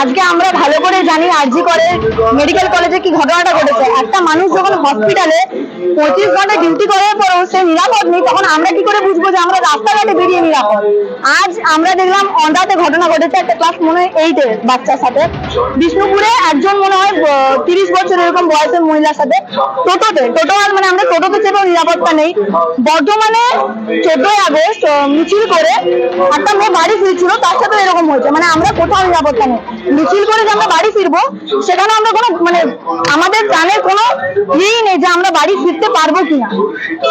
আজকে আমরা ভালো করে জানি আরজি করে মেডিকেল কলেজে কি ঘটনাটা ঘটেছে। একটা মানুষ যখন হসপিটালে পঁচিশ ঘণ্টা ডিউটি করার পরেও সে নিরাপদ নেই, তখন আমরা কি করে বুঝব যে আমরা রাস্তাঘাটে বেরিয়ে নিরাপদ আজ আমরা দেখলাম অন্ধ্রাতে ঘটনা ঘটেছে, একটা ক্লাস মনে হয় এইটে বাচ্চার সাথে। বিষ্ণুপুরে একজন মনে হয় তিরিশ বছর এরকম বয়সের মহিলার সাথে টোটোতে, টোটো মানে আমরা টোটোতে চেপেও নিরাপত্তা নেই। বর্ধমানে চোদ্দই আগস্ট মিছিল করে একটা মেয়ে বাড়ি ফিরছিল, তার সাথে এরকম হয়েছে। মানে আমরা কোথাও নিরাপত্তা নেই। মিছিল করে যে আমরা বাড়ি ফিরবো, সেখানে আমরা কোনো মানে আমাদের জানের কোনো ইয়েই নেই যে আমরা বাড়ি ফিরতে পারব কিনা।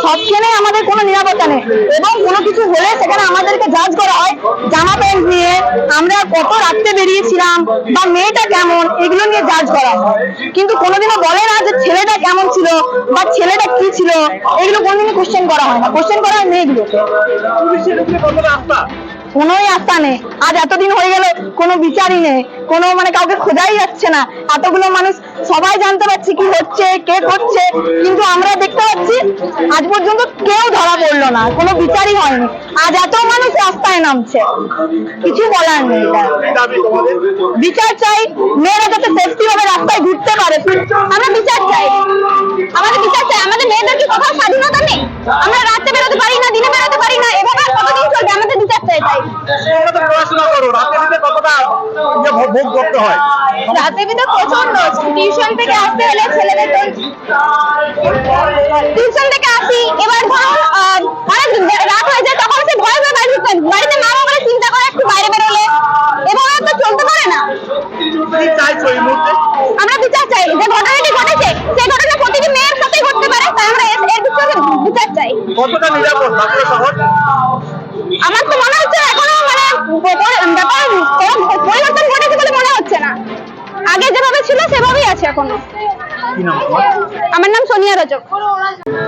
সবখানে আমাদের কোনো নিরাপত্তা নেই এবং কোনো কিছু হলে সেখানে আমাদেরকে জাজ করা হয়। জামা প্যান্ট নিয়ে আমরা কত রাখতে বেরিয়েছিলাম, বা মেয়েটা কেমন, এগুলো নিয়ে জাজ করা হয়। কিন্তু কোনোদিনও বলে না যে ছেলেটা কেমন ছিল, বা ছেলেটা কি ছিল। এগুলো কোনোদিনই কোশ্চেন করা হয় না। কোশ্চেন করা হয় মেয়েগুলোকে। কোনোই আস্থা নেই। আজ এতদিন হয়ে গেল কোনো বিচারই নেই। কোনো মানে কাউকে খোঁজাই যাচ্ছে না। এতগুলো মানুষ সবাই জানতে পারছে কি হচ্ছে কে করছে। কিন্তু আমরা দেখতে পাচ্ছি আজ পর্যন্ত কেউ ধরা পড়ল না। কোনো বিচারই হয়নি। আজ এত মানুষ রাস্তায় নামছে। কিছু বলার নেই। বিচার চাই মেয়েরা যাতে সেফটি ভাবে রাস্তায় ঘুরতে পারে। আমরা বিচার চাই আমাদের বিচার চাই আমাদের মেয়েদের কি কোথাও স্বাধীনতা নেই আমরা রাতে বেরোতে পারি না দিনে বেরোতে পারি না এভাবে আর কতদিন চলবে আমাদের বিচার চাই তাই তোমরা তো পড়াশোনা করো রাতে দিতে কতটা ভোগ করতে হয়। রাতে বিতে প্রচণ্ড টিউশন থেকে আসতে হলে ছেলেদের তো টিউশন থেকে আসি এবার অনেক রাত হয়ে যায় তখন সে ভয় ভয়ে বাড়ি ঢুকতেন বাড়িতে মা চিন্তা করে একটু বাইরে বেরোলে এভাবে তো চলতে পারে না। চাইছো এই মুহূর্তে? আমরা বিচার চাই যে ঘটনাটি ঘটেছে সেই ঘটনা প্রতিটি মেয়ের সাথেই ঘটতে পারে তাই আমরা এর বিচার চাই। কতটা নিরাপদ বাঁকুড়া শহর? আমার তো মনে হচ্ছে এখনও মানে ব্যাপার ছিল সেভাবেই আছে এখনও। আমার নাম সোনিয়া রজক।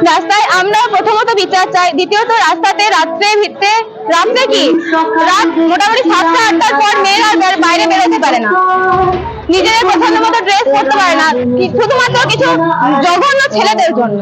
রাস্তায় আমরা প্রথমত বিচার চাই দ্বিতীয়ত রাস্তাতে রাত্রে ভিত্তে রাত্রে কি? রাত মোটামুটি সাতটা আটটার পর মেয়েরা বাইরে বেরোতে পারে না। নিজেদের পছন্দ মতো ড্রেস পরতে পারে না। শুধুমাত্র কিছু জঘন্য ছেলেদের জন্য।